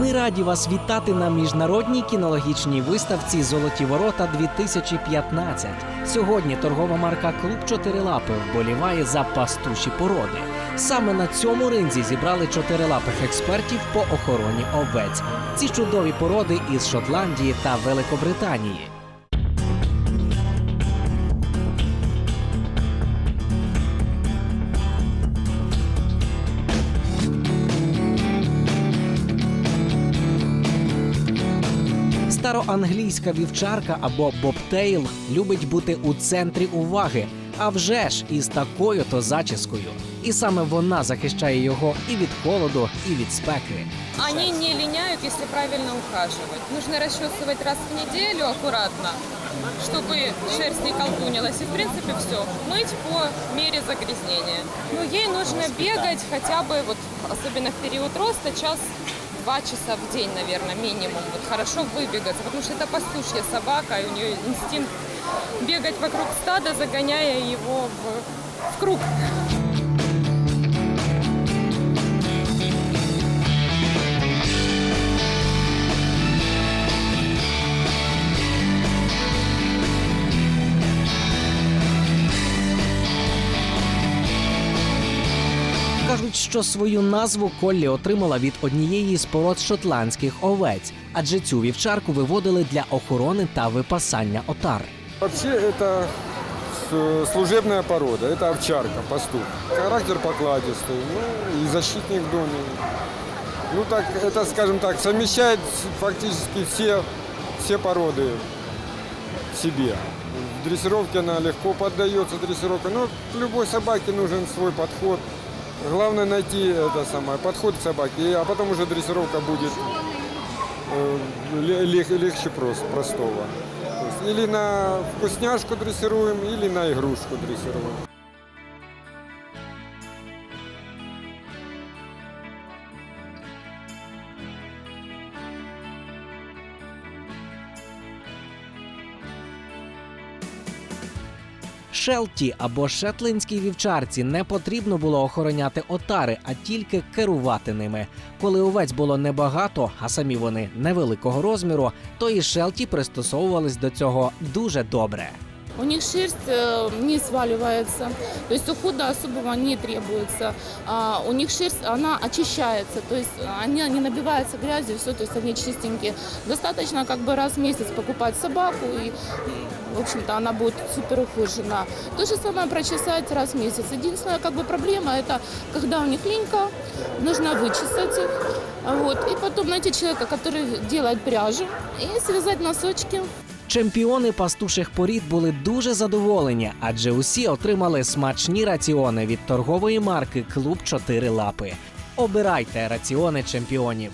Ми раді вас вітати на міжнародній кінологічній виставці Золоті ворота 2015. Сьогодні торгова марка Клуб Чотирилапи вболіває за пастуші породи. Саме на цьому ринзі зібрали чотирилапих експертів по охороні овець. Ці чудові породи із Шотландії та Великобританії. Староанглійська вівчарка або бобтейл любить бути у центрі уваги, а вже ж із такою то зачіскою. І саме вона захищає його і від холоду, і від спеки. Они не линяют, если правильно ухаживать. Нужно расчесывать раз в неделю аккуратно, чтобы шерсть не колтунилась. И в принципе все. Мыть по мере загрязнения. Но ей нужно бегать хотя бы, вот, особенно в период роста, час два часа в день, наверное, минимум. Вот хорошо выбегаться, потому что это пастушья собака, и у нее инстинкт бегать вокруг стада, загоняя его в, в круг. Кажуть, що свою назву Коллі отримала від однієї з пород шотландських овець, адже цю вівчарку виводили для охорони та випасання отар. Вообще это с- служебная порода, это овчарка, пастух. Характер покладистый, ну и защитник в доме. Ну так, это, скажем так, совмещает фактически все, все породы в себе. В дрессировке она легко поддается дрессировке, но любой собаке нужен свой подход. Главное найти это самое, подход к собаке, а потом уже дрессировка будет э, лег- легче просто, простого. То есть или на вкусняшку дрессируем, или на игрушку дрессируем. Шелті або шетлинській вівчарці не потрібно було охороняти отари, а тільки керувати ними. Коли овець було небагато, а самі вони невеликого розміру, то і шелті пристосовувались до цього дуже добре. У них шерсть э, не сваливается, то есть ухода особого не требуется. А, у них шерсть, она очищается, то есть они не набиваются грязью, все, то есть они чистенькие. Достаточно как бы раз в месяц покупать собаку, и, в общем-то, она будет супер ухожена. То же самое прочесать раз в месяц. Единственная как бы проблема, это когда у них линька, нужно вычесать их, вот, и потом найти человека, который делает пряжу, и связать носочки. Чемпіони пастуших порід були дуже задоволені, адже усі отримали смачні раціони від торгової марки Клуб Чотири Лапи. Обирайте раціони чемпіонів.